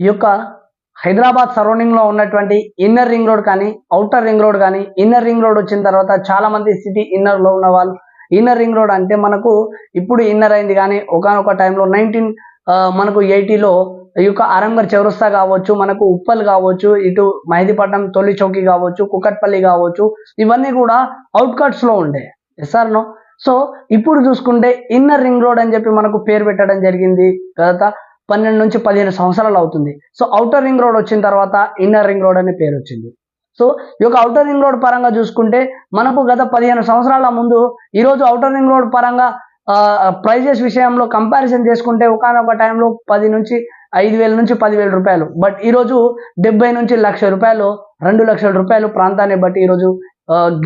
ఈ యొక్క హైదరాబాద్ సరౌండింగ్లో ఉన్నటువంటి ఇన్నర్ రింగ్ రోడ్ కానీ అవుటర్ రింగ్ రోడ్ కానీ ఇన్నర్ రింగ్ రోడ్ వచ్చిన తర్వాత చాలా మంది సిటీ ఇన్నర్లో ఉన్న వాళ్ళు ఇన్నర్ రింగ్ రోడ్ అంటే మనకు ఇప్పుడు ఇన్నర్ అయింది కానీ ఒకనొక టైంలో నైన్టీన్ మనకు ఎయిటీలో ఈ యొక్క ఆరంగర్ చౌరస్తా కావచ్చు మనకు ఉప్పల్ కావచ్చు ఇటు మహిదీపట్నం తొలి చౌకీ కావచ్చు కుకట్పల్లి కావచ్చు ఇవన్నీ కూడా అవుట్కట్స్లో ఉండే. ఎస్ఆర్ నో సో ఇప్పుడు చూసుకుంటే ఇన్నర్ రింగ్ రోడ్ అని చెప్పి మనకు పేరు పెట్టడం జరిగింది తర్వాత పన్నెండు నుంచి పదిహేను సంవత్సరాలు అవుతుంది. సో అవుటర్ రింగ్ రోడ్ వచ్చిన తర్వాత ఇన్నర్ రింగ్ రోడ్ అనే పేరు వచ్చింది. సో ఈ యొక్క అవుటర్ రింగ్ రోడ్ పరంగా చూసుకుంటే మనకు గత పదిహేను సంవత్సరాల ముందు ఈరోజు అవుటర్ రింగ్ రోడ్ పరంగా ప్రైజెస్ విషయంలో కంపారిజన్ చేసుకుంటే ఒకనొక టైంలో పది నుంచి ఐదు వేల నుంచి పదివేల రూపాయలు. బట్ ఈరోజు డెబ్బై నుంచి లక్ష రూపాయలు రెండు లక్షల రూపాయలు ప్రాంతాన్ని బట్టి ఈరోజు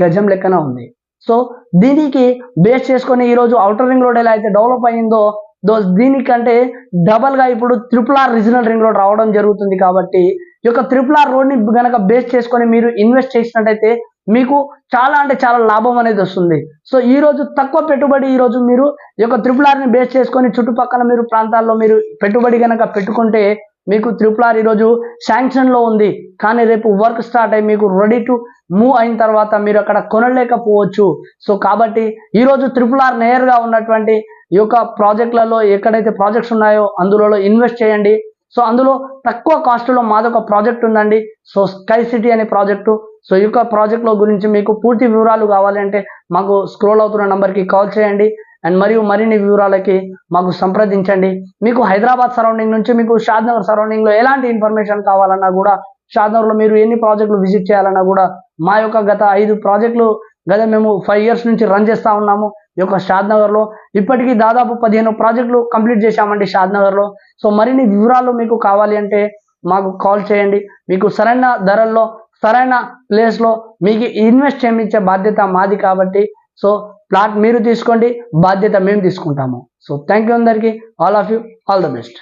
గజం లెక్కన ఉంది. సో దీనికి బేస్ చేసుకొని ఈరోజు అవుటర్ రింగ్ రోడ్ ఎలా అయితే డెవలప్ అయ్యిందో దో దీనికంటే డబల్గా ఇప్పుడు triple R regional ring road రావడం జరుగుతుంది కాబట్టి ఈ యొక్క త్రిపుల్ ఆర్ రోడ్ని గనక బేస్ చేసుకొని మీరు ఇన్వెస్ట్ చేసినట్టయితే మీకు చాలా అంటే చాలా లాభం అనేది వస్తుంది. సో ఈ రోజు తక్కువ పెట్టుబడి ఈ రోజు మీరు ఈ యొక్క త్రిపుల్ ఆర్ని బేస్ చేసుకొని చుట్టుపక్కల మీరు ప్రాంతాల్లో మీరు పెట్టుబడి కనుక పెట్టుకుంటే మీకు త్రిపుల్ ఆర్ ఈరోజు శాంక్షన్లో ఉంది. కానీ రేపు వర్క్ స్టార్ట్ అయ్యి మీకు రెడీ టు మూవ్ అయిన తర్వాత మీరు అక్కడ కొనలేకపోవచ్చు. సో కాబట్టి ఈరోజు త్రిపుల్ ఆర్ నేయర్గా ఉన్నటువంటి ఈ యొక్క ప్రాజెక్టులలో ఎక్కడైతే ప్రాజెక్ట్స్ ఉన్నాయో అందులో ఇన్వెస్ట్ చేయండి. సో అందులో తక్కువ కాస్ట్లో మాదొక ప్రాజెక్ట్ ఉందండి. సో స్కై సిటీ అనే ప్రాజెక్టు. సో ఈ యొక్క ప్రాజెక్ట్లో గురించి మీకు పూర్తి వివరాలు కావాలి అంటే మాకు స్క్రోల్ అవుతున్న నంబర్కి కాల్ చేయండి. అండ్ మరియు మరిన్ని వివరాలకి మాకు సంప్రదించండి. మీకు హైదరాబాద్ సరౌండింగ్ నుంచి మీకు షాద్నగర్ సరౌండింగ్లో ఎలాంటి ఇన్ఫర్మేషన్ కావాలన్నా కూడా షాద్నగర్లో మీరు ఎన్ని ప్రాజెక్టులు విజిట్ చేయాలన్నా కూడా మా యొక్క గత ఐదు ప్రాజెక్టులు గత మేము ఫైవ్ ఇయర్స్ నుంచి రన్ చేస్తూ ఉన్నాము. ఈ యొక్క షాద్నగర్లో ఇప్పటికీ దాదాపు పదిహేను ప్రాజెక్టులు కంప్లీట్ చేశామండి షాద్నగర్లో. సో మరిన్ని వివరాలు మీకు కావాలి అంటే మాకు కాల్ చేయండి. మీకు సరైన ధరల్లో సరైన ప్లేస్లో మీకు ఇన్వెస్ట్ చేయించే బాధ్యత మాది కాబట్టి సో ప్లాట్ మీరు తీసుకోండి బాధ్యత మేము తీసుకుంటాము. సో థ్యాంక్ యూ అందరికీ. All of you all the best